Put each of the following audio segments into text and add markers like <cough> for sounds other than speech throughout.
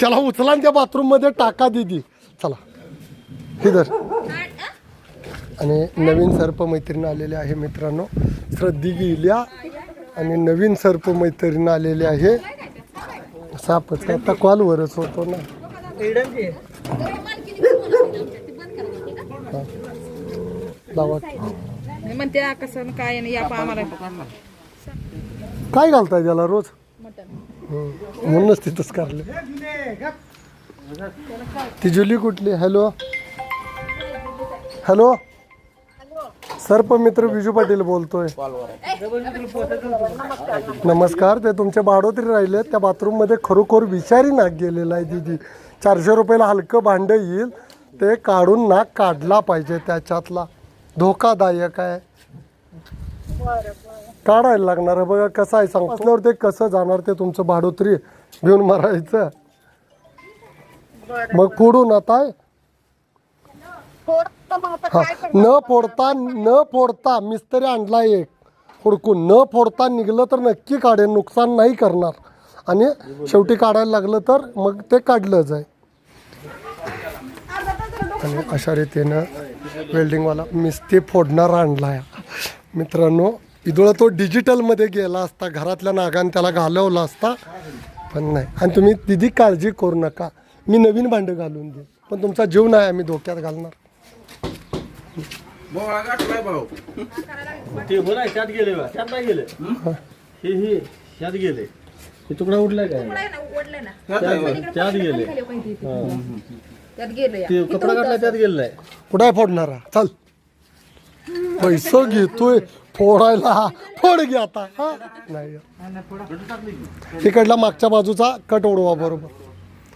त्याला उचला आणि त्या बाथरूममध्ये टाका दिदी. चला. इधर आणि नवीन सर्प मैत्रीण आलेले आहे मित्रांनो. श्रद्धी गेल्या आणि नवीन सर्प मैत्रीण आलेले आहे. सापच आता कॉलवरच होतो ना. हा. म्हणते हा काय घालताय त्याला रोज. म्हणूनच तिथंच कारले ती जुली कुठली? हॅलो हॅलो सर्प मित्र विजू पाटील बोलतोय. नमस्कार ते तुमच्या बाडोतरी राहिले त्या बाथरूममध्ये खरोखर विषारी नाक गेलेला आहे दिदी. चारशे रुपयाला हलकं भांड येईल. ते काढून नाक काढला पाहिजे त्याच्यातला. धोकादायक आहे. काढायला लागणार आहे. बघा कसं आहे सांगितल्यावर ते कसं जाणार ते तुमचं भाडोत्री घेऊन मारायचं. मग फोडून आता. हा न फोडता न फोडता मिस्त्री आणला एक हुडकून. न फोडता निघलं तर नक्की काढेल नुकसान नाही करणार. आणि शेवटी काढायला लागलं तर मग ते काढलं जाय आणि अशा रीतीनं वेल्डिंगवाला मिस्त्री फोडणार आणला मित्रांनो इदोळा तो डिजिटलमध्ये गेला असता घरातल्या नागाने त्याला घालवला असता पण नाही. आणि तुम्ही दिदी काळजी करू नका. मी नवीन भांडं घालून देईन. पण तुमचा जीव नाही आम्ही धोक्यात घालणार. बोला त्यात गेले बा. त्यात नाही गेले. हे? हे त्यात गेले. हे तुकडा उडलाय काय? उघडलंय ना त्यात- त्यात गेले त्यात गेलं. या ते. कपडा काढला त्यात गेलाय कुठं आहे फोडणारा? चल. पैसे घेतोय. फोडायला फोड घे आता हा? नाही. तिकडला मागच्या बाजूचा कट ओढवा बरोबर.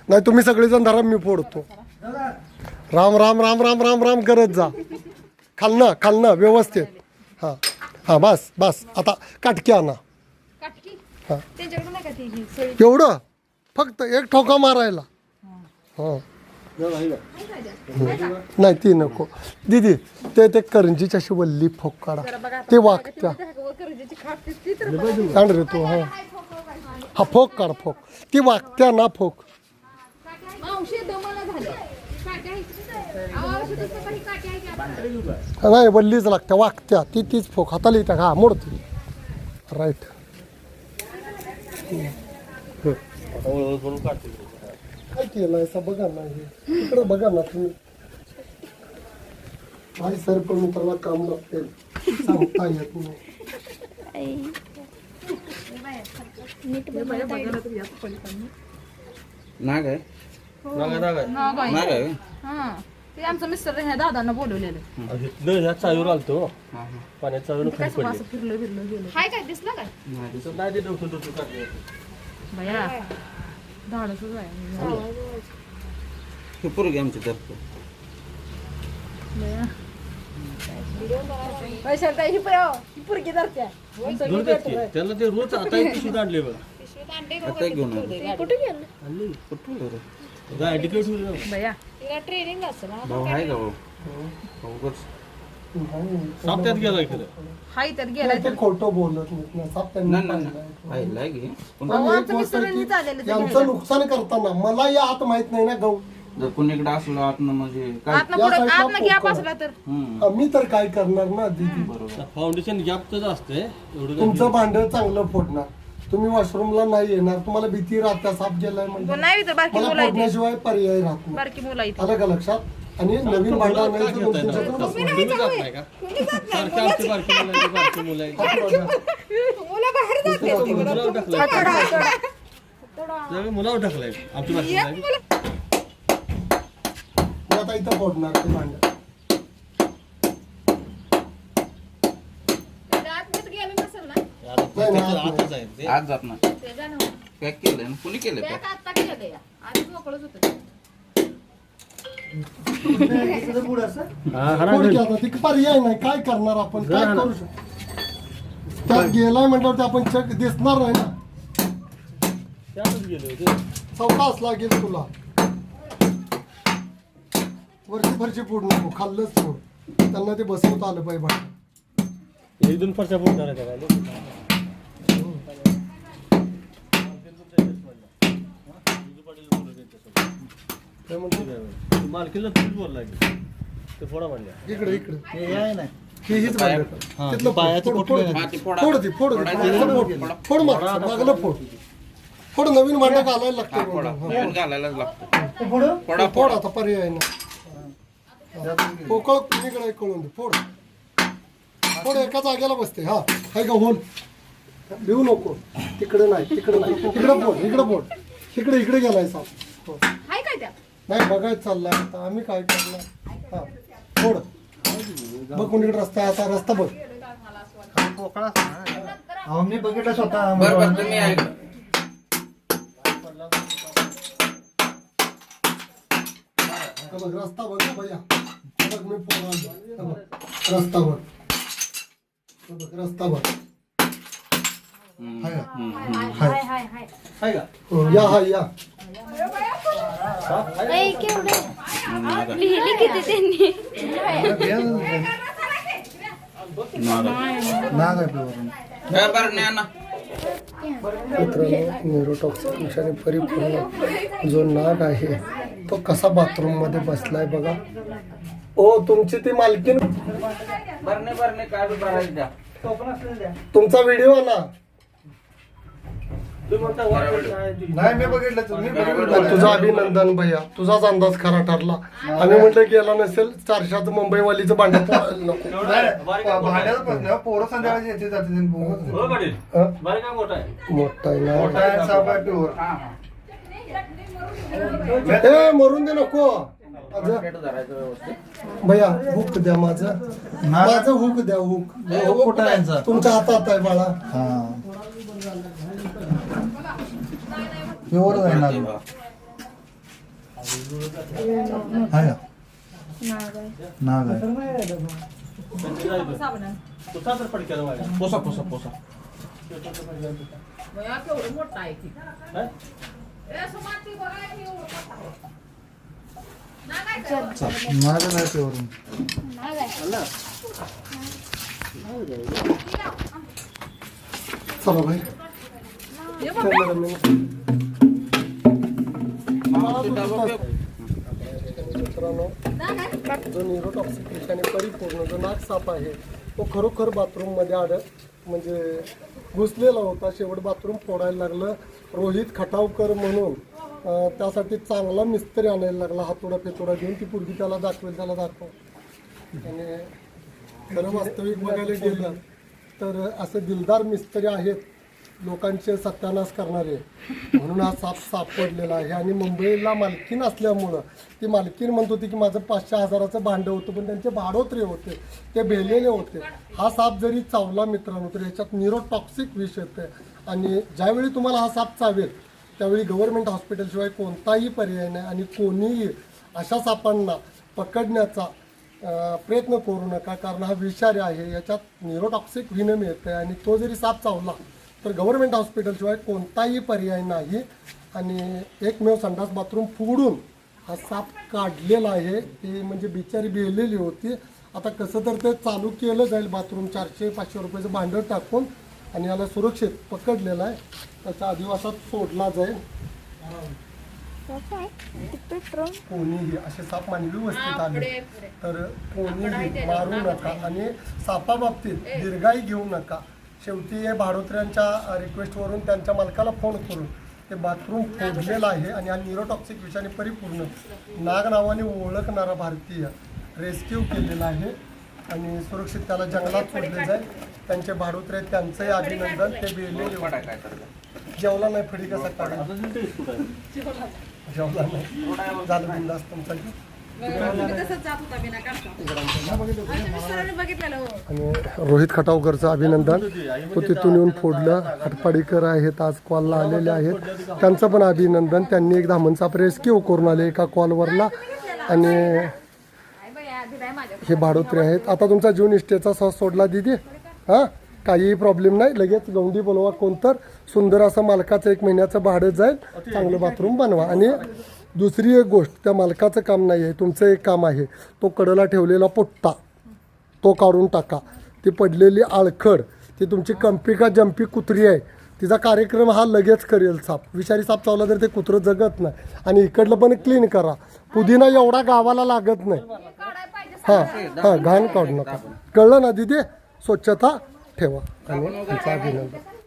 नाही तुम्ही सगळेजण धरा मी फोडतो. राम राम राम राम राम राम करत जा. खालनं खालनं व्यवस्थित. हां हां बस बस. आता काटकी आणा. हा. एवढं? फक्त एक ठोका मारायला. हां. नाही ती नको. दीदी ते ते करंजीची अशी वल्ली फोक काढा. ते वागत्या. काढ रे तू हा. हा फोक काढ फोक. ती वागत्या ना फोक? नाही वल्लीच लागत्या वागत्या ती तीच फोक. हाताला येत्या हा मोडती. राईट. काय केलं असं बघा ना हे. इकडे बघा ना तुम्ही. काय सर पण मित्राला काम लागते सांगता येत नाही. नाग आहे? नागा नागा नाग आहे. नाग आहे? हा. ते आमचं मिस्टर ह्या दादांना बोलवलेलं इथनं ह्या चावीवर आलतो. पाण्यात चावीवर खाली कसं पडले असं फिरलं फिरलं गेलं. हाय काय दिसलं काय? दिसत नाही ते डोकं डोकं काढले. बया. धाडसच आहे. हे. पोरगी आमची तर पैशाला काही ही पुरगी धरत्या. दूर देत की. त्याला ते रोज आता एक पिशवीत आणले बघ. आता एक घेऊन आलो. कुठे गेलं आणली. कुठं गेलं रे? गाय तिकीट ठेवली ना. बया भाऊ आहे का भाऊ? भाऊ कस साप त्यात गेला खरं हाय तर गेलाय ते खोटं बोलत नाहीत ना साप त्यांनी नाही नाही पाहिलंय. नाही. पाहिलंय की. पण पण अहो, एक आमचं गोष्ट मिस्टरांनी की चाललेलं ते यांचं नुकसान करताना मला या आत माहीत नाही ना गहू जर कुणीकडे असलो आतनं म्हणजे काय? आतनं या पुढं साईडला आतनं गॅप पोकळ. असला तर. हम्म. मी तर काय करणार ना दीदी? बरोबर. फाउंडेशन गॅपच असते एवढं तुमचं भांड चांगलं फोडणार. तुम्ही वॉशरूमला नाही येणार तुम्हाला भीती राहत्या साप गेलाय म्हणजे नाही तर बारकी मला मुलं इथे फोडण्याशिवाय पर्याय राहत नाही. बारकी मुलं इथे आलं का लक्षात? आणि नवीन भांड आणायचं दोन तीन सेकंद बसणार. तुम्ही जात नाही का? सारखे आमची बारकी मुलं आहेत, बारकी मुलं आहेत. मुलं. बाहेर जाते मुलावर टाकलाय त्यावेळी मुलावर टाकलाय. आमची बारकी मुलं आता इथं फोडणार ते भांड गेलं नसेल ना? आता नाही, नाही, त्याच्या आतच आहे ते. आज जात नाही. त्याच्यानं पॅक केलंय ना? कुणी केलंय पॅक? आधी मोकळच होतं. हा, हा पर्याय नाही. काय करणार आपण? काय. करू शकतो? त्यात गेलाय म्हटल्यावर ते आपण चेक दिसणार नाही ना. त्यातच गेले होते. चौकास लागेल तुला. वरची फरची फोड नको. खाल्लंच फोड. त्यांना ते बसवता आलं पाहिजे भांड एक दोन फरच्या बोलणार आहे का काय? काय म्हणतो? मालकीला तुम्हीच बोलला की. ते फोडा म्हणल्या इकडे इकडे. हे आहे ना. हे हीच. तिथलं फोड, पायाचं फोड, कुठलं फोड. हा, ते फोडा. फोड ती फोड ती. फोड. फोड मागचं, मागलं फोड फोड नवीन भांडं घालायला हा लागतं फोडा. नवीन घालायलाच लागतं. फोडा? फोड आता पर्याय ना पोकळ कुणीकडे कळून दे. फोड. फोड एका जागेला बसते. हा. हाय का होल. लिहू नको. तिकडे नाही तिकडे नाही. इकडे फोड इकडे फोड. इकडे इकडे गेलाय साप. हो. हाय काय त्यात नाही बघायचं चाललंय. आता आम्ही काय करणार? हा. फोड. बघ कोणीकडे रस्ता आहे. आता रस्ता बघ. पोकळा अहो मी बघितलं स्वतः. बरं बरं तुम्ही ऐका. हे बघ रस्ता बघ ना भैया हे बघ मी फोड आणलो. हे बघ, रस्ता बघ. हे बघ रस्ता बघ. हाय का? हाय हाय हाय आहे का? हो, या हा केवढे लिहिली किती त्यांनी नाग आहे पिवरून काय बरं न्या ना मित्रांनो न्यूरोटॉक्सिकने परिपूर्ण जो नाग आहे तो कसा बाथरूममध्ये बसलाय बघा ओ तुमची ती मालकीन तुमचा व्हिडिओ ना तुम्ही म्हणता वाटेल काय ती- नाही मी बघितलं. तुम्ही बघितलं तुझा अभिनंदन भैया. तुझाच अंदाज खरा ठरला. आम्ही म्हटलं गेला नसेल चारशाचं मुंबईवालीचं भांडण <laughs> भाड्याचा प्रश्न आहे. पोरं संध्याकाळची येते जाते. हो मोठा आहे? मरून दे नको. भैया हुक द्या माझं. माझं हुक द्या हुक. कुठं? तुमच्या हातात आहे बाळा. हा प्युअर आहे नाग तेव्हा. आहे का? नाग आहे तुझा तर पडक्याला वाढला. पोसा पोसा पोसा बया, केवढं मोठं आहे ती. काय? ए, असं माती बघा, एवढं मोठं आहे. नाग आहे का? नाग नाही प्युअर नाग आहे. चला भाई हे बघ, मित्रांनो जो आहे. जो न्यूरोटॉक्सिकेशने परिपूर्ण जो नाग साप आहे तो खरोखर बाथरूममध्ये आड म्हणजे घुसलेला होता शेवट बाथरूम फोडायला लागलं रोहित खटावकर म्हणून त्यासाठी चांगला मिस्त्री आणायला लागला हातोडा फेतोडा घेऊन ती पूर्वी त्याला दाखवेल त्याला दाखव आणि खरं वास्तविक बघायला गेलं तर असे दिलदार मिस्त्री आहेत लोकांचे सत्यानाश करणारे. म्हणून हा साप सापडलेला आहे. आणि मुंबईला मालकीन असल्यामुळं ती मालकीन म्हणत होती की माझं पाचशे हजाराचं भांडं होतं पण त्यांचे भाडोत्रे होते ते भेलेले होते. हा साप जरी चावला मित्रांनो तर याच्यात न्यूरोटॉक्सिक विष येते आणि ज्यावेळी तुम्हाला हा साप चावेल त्यावेळी गव्हर्नमेंट हॉस्पिटलशिवाय कोणताही पर्याय नाही आणि कोणीही अशा सापांना पकडण्याचा प्रयत्न करू नका कारण हा विषारी आहे याच्यात न्यूरोटॉक्सिक विनम येतं आणि तो जरी साप चावला तर गव्हर्नमेंट हॉस्पिटलशिवाय कोणताही पर्याय नाही. आणि एकमेव संडास बाथरूम फोडून हा साप काढलेला आहे. ती म्हणजे बिचारी बेलेली होती. आता कसं तर ते चालू केलं जाईल बाथरूम चारशे पाचशे रुपयाचं भांडं टाकून आणि याला सुरक्षित पकडलेलं आहे. त्याच्या आदिवासात सोडला जाईल. कोणीही असे साप मानवी वस्तीत आले. तर कोणीही मारू नका आणि सापाबाबतीत दीर्घाई घेऊ नका. शेवटी हे भाडोत्र्यांच्या रिक्वेस्टवरून त्यांच्या मालकाला फोन करून ते बाथरूम फोडलेलं आहे आणि हा न्यूरोटॉक्सिक विषाने परिपूर्ण नाग नावाने ओळखणारा भारतीय रेस्क्यू केलेला आहे आणि सुरक्षित त्याला जंगलात सोडले जाईल. त्यांचे भाडोत्रे त्यांचंही अभिनंदन. ते तर जेवला नाही फडी कसा काढा आता दिलं ते बिस्कुट आहे. जेवला नाही. झालं बिंदास तुमचा. आणि रोहित खटावकरचं अभिनंदन. तो तिथून येऊन फोडलं. हटपाडीकर आहेत आज कॉलला आलेले आहेत. त्यांचं पण अभिनंदन. त्यांनी एक धामणचा रेस्क्यू करून आले एका कॉलवरला आणि हे भाडोत्री आहेत. आता तुमचा जीव निष्ठेचा सॉस सोडला दिदी. हां? काहीही प्रॉब्लेम नाही. लगेच गौंडी बोलवा कोणतर. सुंदर असं मालकाचं एक महिन्याचं भाडं जाईल. चांगलं बाथरूम बनवा. आणि दुसरी एक गोष्ट त्या मालकाचं काम नाही आहे तुमचं एक काम आहे तो कडला ठेवलेला पोट्टा तो काढून टाका. ती पडलेली आळखड ती तुमची कंपी का जंपी कुत्री आहे तिचा कार्यक्रम हा लगेच करेल साप. विषारी साप चावला तर ते कुत्रं जगत नाही. आणि इकडलं पण क्लीन करा. पुदिना एवढा गावाला लागत नाही. हां हां घाण काढू नका. कळलं ना दिदी? स्वच्छता ठेवा. आणि आमचा अभिनंदन.